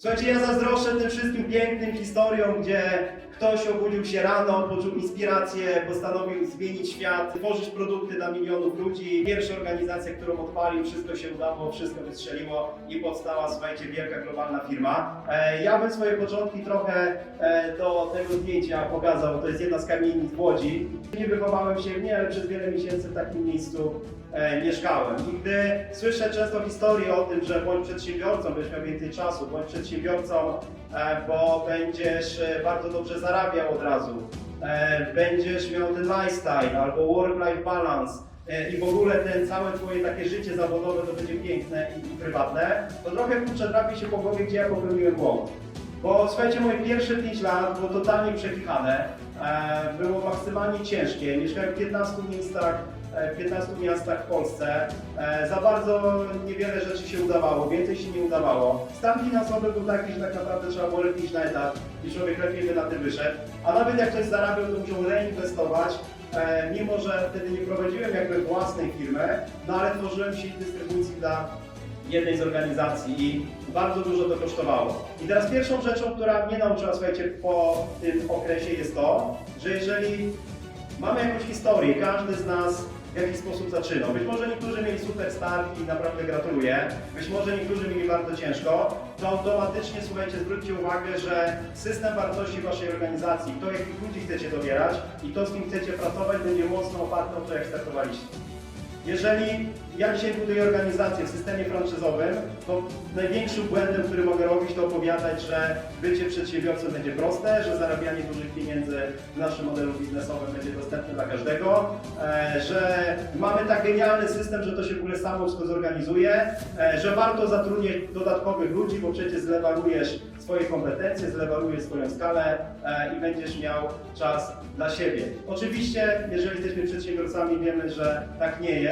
Słuchajcie, ja zazdroszczę tym wszystkim pięknym historiom, gdzie ktoś obudził się rano, poczuł inspirację, postanowił zmienić świat, tworzyć produkty dla milionów ludzi. Pierwsza organizacja, którą odpalił, wszystko się udało, wszystko wystrzeliło i powstała, słuchajcie, wielka globalna firma. E, ja bym swoje początki trochę e, do tego zdjęcia pokazał. To jest jedna z kamienic w Łodzi. Nie wychowałem się w niej, ale przez wiele miesięcy w takim miejscu e, mieszkałem. I gdy słyszę często historię o tym, że bądź przedsiębiorcą, będziesz miał więcej czasu, bądź przedsiębiorcą, e, bo będziesz e, bardzo dobrze zarabiał od razu, e, będziesz miał ten lifestyle albo work-life balance e, i w ogóle ten całe twoje takie życie zawodowe to będzie piękne i, i prywatne, to trochę kurczę trafi się po głowie, gdzie ja popełniłem błąd. Bo słuchajcie, moje pierwsze 5 lat było totalnie przekichane, e, było maksymalnie ciężkie. Mieszkałem w 15 miejscach, e, w 15 miastach w Polsce. E, za bardzo niewiele rzeczy się udawało, więcej się nie udawało. Stan finansowy był taki, że tak naprawdę trzeba było lepiej iść na etat i człowiek lepiej by na tym wyszedł. A nawet jak ktoś zarabiał, to musiał reinwestować. Mimo, że wtedy nie prowadziłem jakby własnej firmy, no ale tworzyłem sieć dystrybucji dla jednej z organizacji i bardzo dużo to kosztowało. I teraz pierwszą rzeczą, która mnie nauczyła, słuchajcie, po tym okresie jest to, że jeżeli mamy jakąś historię, każdy z nas w jakiś sposób zaczynał. Być może niektórzy mieli super start i naprawdę gratuluję. Być może niektórzy mieli bardzo ciężko. To automatycznie, słuchajcie, zwróćcie uwagę, że system wartości waszej organizacji, to jakich ludzi chcecie dobierać i to z kim chcecie pracować, będzie mocno oparte o to, jak startowaliście. Jeżeli ja dzisiaj buduję organizację w systemie franczyzowym, to największym błędem, który mogę robić, to opowiadać, że bycie przedsiębiorcą będzie proste, że zarabianie dużych pieniędzy w naszym modelu biznesowym będzie dostępne dla każdego, e, że mamy tak genialny system, że to się w ogóle samo wszystko zorganizuje, e, że warto zatrudniać dodatkowych ludzi, bo przecież zlewarujesz swoje kompetencje, zlewarujesz swoją skalę e, i będziesz miał czas dla siebie. Oczywiście, jeżeli jesteśmy przedsiębiorcami, wiemy, że tak nie jest.